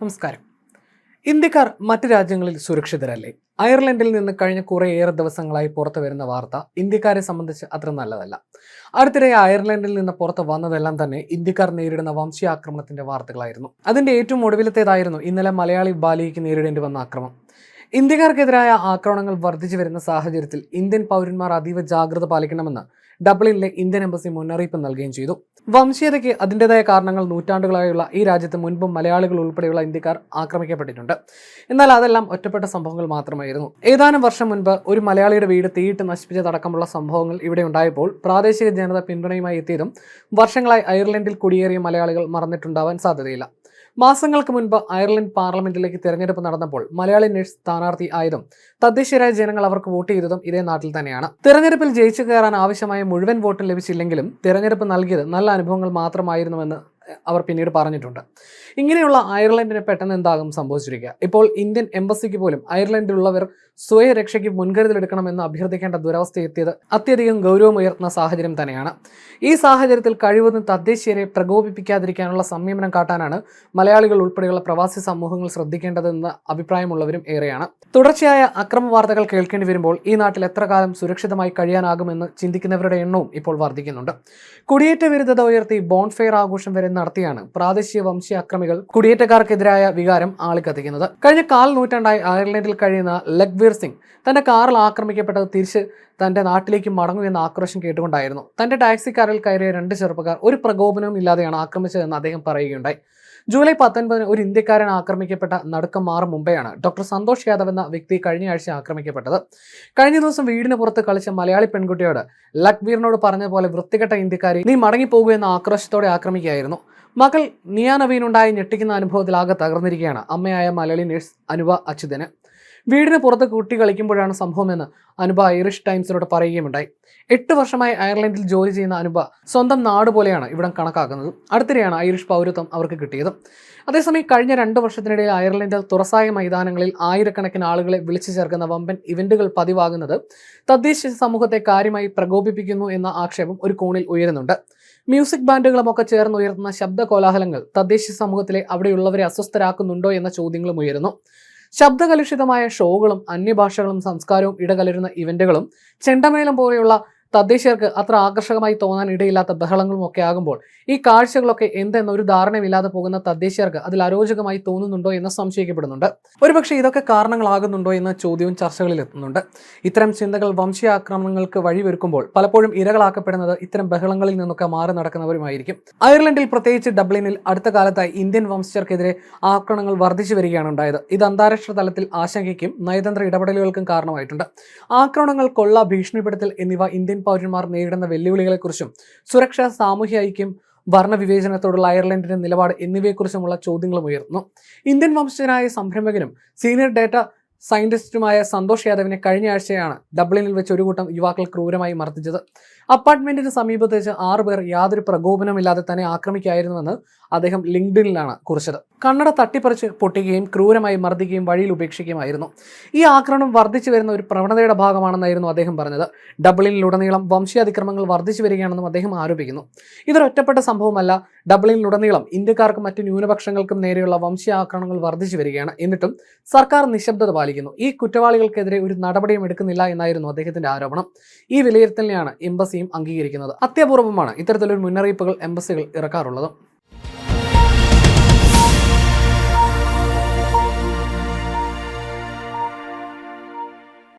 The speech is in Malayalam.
നമസ്കാരം. ഇന്ത്യക്കാർ മറ്റ് രാജ്യങ്ങളിൽ സുരക്ഷിതരല്ലേ? അയർലൻഡിൽ നിന്ന് കഴിഞ്ഞ കുറേയേറെ ദിവസങ്ങളായി പുറത്തു വരുന്ന വാർത്ത ഇന്ത്യക്കാരെ സംബന്ധിച്ച് അത്ര നല്ലതല്ല. അടുത്തിടെ അയർലൻഡിൽ നിന്ന് പുറത്ത് വന്നതെല്ലാം തന്നെ ഇന്ത്യക്കാർ നേരിടുന്ന വംശീയാക്രമണത്തിന്റെ വാർത്തകളായിരുന്നു. അതിന്റെ ഏറ്റവും ഒടുവിലത്തേതായിരുന്നു ഇന്നലെ മലയാളി ബാലികയ്ക്ക് നേരിടേണ്ടി വന്ന ആക്രമണം ഇന്ത്യക്കാർക്കെതിരായ ആക്രമണങ്ങൾ വർദ്ധിച്ചു വരുന്ന സാഹചര്യത്തിൽ ഇന്ത്യൻ പൗരന്മാർ അതീവ ജാഗ്രത പാലിക്കണമെന്ന് ഡബ്ലിനിലെ ഇന്ത്യൻ എംബസി മുന്നറിയിപ്പ് നൽകുകയും ചെയ്തു. വംശീയതയ്ക്ക് അതിന്റെതായ കാരണങ്ങൾ നൂറ്റാണ്ടുകളായുള്ള ഈ രാജ്യത്ത് മുൻപും മലയാളികൾ ഉൾപ്പെടെയുള്ള ഇന്ത്യക്കാർ ആക്രമിക്കപ്പെട്ടിട്ടുണ്ട്. എന്നാൽ അതെല്ലാം ഒറ്റപ്പെട്ട സംഭവങ്ങൾ മാത്രമായിരുന്നു. ഏതാനും വർഷം മുൻപ് ഒരു മലയാളിയുടെ വീട് തീയിട്ട് നശിപ്പിച്ചതടക്കമുള്ള സംഭവങ്ങൾ ഇവിടെ ഉണ്ടായപ്പോൾ പ്രാദേശിക ജനത പിന്തുണയുമായി എത്തിയതും വർഷങ്ങളായി അയർലൻഡിൽ കുടിയേറിയ മലയാളികൾ മറന്നിട്ടുണ്ടാവാൻ സാധ്യതയില്ല. മാസങ്ങൾക്ക് മുൻപ് അയർലൻഡ് പാർലമെന്റിലേക്ക് തെരഞ്ഞെടുപ്പ് നടന്നപ്പോൾ മലയാളി നഴ്സ് സ്ഥാനാർത്ഥി ആയതും തദ്ദേശീയരായ ജനങ്ങൾ അവർക്ക് വോട്ട് ചെയ്തതും ഇതേ നാട്ടിൽ തന്നെയാണ്. തെരഞ്ഞെടുപ്പിൽ ജയിച്ചു കയറാൻ ആവശ്യമായ മുഴുവൻ വോട്ടും ലഭിച്ചില്ലെങ്കിലും തെരഞ്ഞെടുപ്പ് നൽകിയത് നല്ല അനുഭവങ്ങൾ മാത്രമായിരുന്നുവെന്ന് അവർ പിന്നീട് പറഞ്ഞിട്ടുണ്ട്. ഇങ്ങനെയുള്ള അയർലൻഡിന് പെട്ടെന്ന് എന്താകും സംഭവിച്ചിരിക്കുക? ഇപ്പോൾ ഇന്ത്യൻ എംബസിക്ക് പോലും അയർലൻഡിലുള്ളവർ സ്വയരക്ഷയ്ക്ക് മുൻകരുതലെടുക്കണമെന്ന് അഭ്യർത്ഥിക്കേണ്ട ദുരവസ്ഥ എത്തിയത് അത്യധികം ഗൗരവമുയർത്തുന്ന സാഹചര്യം തന്നെയാണ്. ഈ സാഹചര്യത്തിൽ കഴിവതും തദ്ദേശീയരെ പ്രകോപിപ്പിക്കാതിരിക്കാനുള്ള സംയമനം കാട്ടാനാണ് മലയാളികൾ ഉൾപ്പെടെയുള്ള പ്രവാസി സമൂഹങ്ങൾ ശ്രദ്ധിക്കേണ്ടതെന്ന് അഭിപ്രായമുള്ളവരും ഏറെയാണ്. തുടർച്ചയായ അക്രമ വാർത്തകൾ കേൾക്കേണ്ടി വരുമ്പോൾ ഈ നാട്ടിൽ എത്ര കാലം സുരക്ഷിതമായി കഴിയാനാകുമെന്ന് ചിന്തിക്കുന്നവരുടെ എണ്ണവും ഇപ്പോൾ വർദ്ധിക്കുന്നുണ്ട്. കുടിയേറ്റ വിരുദ്ധത ഉയർത്തി ബോൺഫെയർ ആഘോഷം വരെ നടത്തിയാണ് പ്രാദേശിക വംശീയ അക്രമികൾ കുടിയേറ്റക്കാർക്കെതിരായ വികാരം ആളിക്കത്തിക്കുന്നത്. കഴിഞ്ഞ കാൽ നൂറ്റാണ്ടായി അയർലൻഡിൽ കഴിയുന്ന ലഗ്വീർ സിംഗ് തന്റെ കാറിൽ ആക്രമിക്കപ്പെട്ടത് തിരിച്ച് തന്റെ നാട്ടിലേക്ക് മടങ്ങുമെന്ന ആക്രോശം കേട്ടുകൊണ്ടായിരുന്നു. തന്റെ ടാക്സി കാറിൽ കയറിയ രണ്ട് ചെറുപ്പക്കാർ ഒരു പ്രകോപനവും ഇല്ലാതെയാണ് ആക്രമിച്ചതെന്ന് അദ്ദേഹം പറയുകയുണ്ടായി. ജൂലൈ പത്തൊൻപതിന് ഒരു ഇന്ത്യക്കാരൻ ആക്രമിക്കപ്പെട്ട നടുക്കം മാറും മുമ്പെയാണ് ഡോക്ടർ സന്തോഷ് യാദവ് എന്ന വ്യക്തി കഴിഞ്ഞ ആഴ്ച ആക്രമിക്കപ്പെട്ടത്. കഴിഞ്ഞ ദിവസം വീടിന് പുറത്ത് കളിച്ച മലയാളി പെൺകുട്ടിയോട് ലഖ്വീറിനോട് പറഞ്ഞ പോലെ വൃത്തികെട്ട ഇന്ത്യക്കാരി നീ മടങ്ങിപ്പോകൂ എന്ന ആക്രോശത്തോടെ ആക്രമിക്കുകയായിരുന്നു. മകൾ നിയ നവീനുണ്ടായി ഞെട്ടിക്കുന്ന അനുഭവത്തിൽ ആകെ തകർന്നിരിക്കുകയാണ്. അമ്മയായ മലയാളി നഴ്സ് അനുവ അച്യുതന്. വീടിന് പുറത്ത് കുട്ടി കളിക്കുമ്പോഴാണ് സംഭവമെന്ന് അനുപ ഐറിഷ് ടൈംസിനോട് പറയുകയുമുണ്ടായി. എട്ട് വർഷമായി അയർലൻഡിൽ ജോലി ചെയ്യുന്ന അനുപ സ്വന്തം നാട് പോലെയാണ് ഇവിടം കണക്കാക്കുന്നത്. അടുത്തിടെയാണ് ഐറിഷ് പൗരത്വം അവർക്ക് കിട്ടിയത്. അതേസമയം കഴിഞ്ഞ രണ്ട് വർഷത്തിനിടയിൽ അയർലൻഡിൽ തുറസായ മൈതാനങ്ങളിൽ ആയിരക്കണക്കിന് ആളുകളെ വിളിച്ചു ചേർക്കുന്ന വമ്പൻ ഇവന്റുകൾ പതിവാകുന്നത് തദ്ദേശ സമൂഹത്തെ കാര്യമായി പ്രകോപിപ്പിക്കുന്നു എന്ന ആക്ഷേപം ഒരു കോണിൽ ഉയരുന്നുണ്ട്. മ്യൂസിക് ബാൻഡുകളുമൊക്കെ ചേർന്ന് ഉയർത്തുന്ന ശബ്ദ കോലാഹലങ്ങൾ തദ്ദേശ സമൂഹത്തിലെ അവിടെയുള്ളവരെ അസ്വസ്ഥരാക്കുന്നുണ്ടോ എന്ന ചോദ്യങ്ങളും ഉയരുന്നു. ശബ്ദകലുഷിതമായ ഷോകളും അന്യഭാഷകളും സംസ്കാരവും ഇടകലരുന്ന ഇവന്റുകളും ചെണ്ടമേളം പോലെയുള്ള തദ്ദേശീയർക്ക് അത്ര ആകർഷകമായി തോന്നാൻ ഇടയില്ലാത്ത ബഹളങ്ങളും ഒക്കെ ആകുമ്പോൾ ഈ കാഴ്ചകളൊക്കെ എന്തെന്നൊരു ധാരണയില്ലാതെ പോകുന്ന തദ്ദേശീയർക്ക് അതിൽ അരോചകമായി തോന്നുന്നുണ്ടോ എന്ന് സംശയിക്കപ്പെടുന്നുണ്ട്. ഒരുപക്ഷെ ഇതൊക്കെ കാരണങ്ങളാകുന്നുണ്ടോ എന്ന ചോദ്യവും ചർച്ചകളിൽ എത്തുന്നുണ്ട്. ഇത്തരം ചിന്തകൾ വംശീയാക്രമണങ്ങൾക്ക് വഴിവെക്കുമ്പോൾ പലപ്പോഴും ഇരകളാക്കപ്പെടുന്നത് ഇത്തരം ബഹളങ്ങളിൽ നിന്നൊക്കെ മാറി നടക്കുന്നവരുമായിരിക്കും. അയർലൻഡിൽ പ്രത്യേകിച്ച് ഡബ്ലിനിൽ അടുത്ത കാലത്തായി ഇന്ത്യൻ വംശജർക്കെതിരെ ആക്രമണങ്ങൾ വർദ്ധിച്ചു വരികയാണ് ഉണ്ടായത് ഇത് അന്താരാഷ്ട്ര തലത്തിൽ ആശങ്കയ്ക്കും നയതന്ത്ര ഇടപെടലുകൾക്കും കാരണമായിട്ടുണ്ട്. ആക്രമണങ്ങൾ കൊള്ള ഭീഷണിപ്പെടുത്തൽ എന്നിവ ഇന്ത്യൻ പൗരന്മാർ നേരിടുന്ന വെല്ലുവിളികളെക്കുറിച്ചും സുരക്ഷ സാമൂഹ്യ ഐക്യം വർണവിവേചനത്തോടുള്ള അയർലൻഡിന്റെ നിലപാട് എന്നിവയെക്കുറിച്ചുമുള്ള ചോദ്യങ്ങളും ഉയർന്നു. ഇന്ത്യൻ വംശജനായ സംരംഭകനും സീനിയർ ഡേറ്റ സയന്റിസ്റ്റുമായ സന്തോഷ് യാദവിനെ കഴിഞ്ഞ ആഴ്ചയാണ് ഡബ്ലിനിൽ വെച്ച് ഒരു കൂട്ടം യുവാക്കൾ ക്രൂരമായി മർദ്ദിച്ചത്. അപ്പാർട്ട്മെന്റിന് സമീപത്ത് വെച്ച് ആറുപേർ യാതൊരു പ്രകോപനമില്ലാതെ തന്നെ ആക്രമിക്കായിരുന്നുവെന്ന് അദ്ദേഹം ലിങ്ക്ഡിനിലാണ് കുറിച്ചത്. കണ്ണട തട്ടിപ്പറിച്ച് പൊട്ടിക്കുകയും ക്രൂരമായി മർദ്ദിക്കുകയും വഴിയിൽ ഉപേക്ഷിക്കുകയുമായിരുന്നു. ഈ ആക്രമണം വർദ്ധിച്ചു വരുന്ന ഒരു പ്രവണതയുടെ ഭാഗമാണെന്നായിരുന്നു അദ്ദേഹം പറഞ്ഞത്. ഡബ്ലിനിലുടനീളം വംശീയാതിക്രമങ്ങൾ വർദ്ധിച്ചു വരികയാണെന്നും അദ്ദേഹം ആരോപിക്കുന്നു. ഇതൊരൊറ്റപ്പെട്ട സംഭവമല്ല. ഡബ്ലിനിലുടനീളം ഇന്ത്യക്കാർക്കും മറ്റു ന്യൂനപക്ഷങ്ങൾക്കും നേരെയുള്ള വംശീയ ആക്രമണങ്ങൾ വർദ്ധിച്ചു വരികയാണ്. എന്നിട്ടും സർക്കാർ നിശബ്ദത പാലിക്കുന്നു. ഈ കുറ്റവാളികൾക്കെതിരെ ഒരു നടപടിയും എടുക്കുന്നില്ല എന്നായിരുന്നു അദ്ദേഹത്തിന്റെ ആരോപണം. ഈ വിലയിരുത്തലിനെയാണ് എംബസിയും അംഗീകരിക്കുന്നത്. അത്യപൂർവമാണ് ഇത്തരത്തിലൊരു മുന്നറിയിപ്പുകൾ എംബസികൾ ഇറക്കാറുള്ളത്.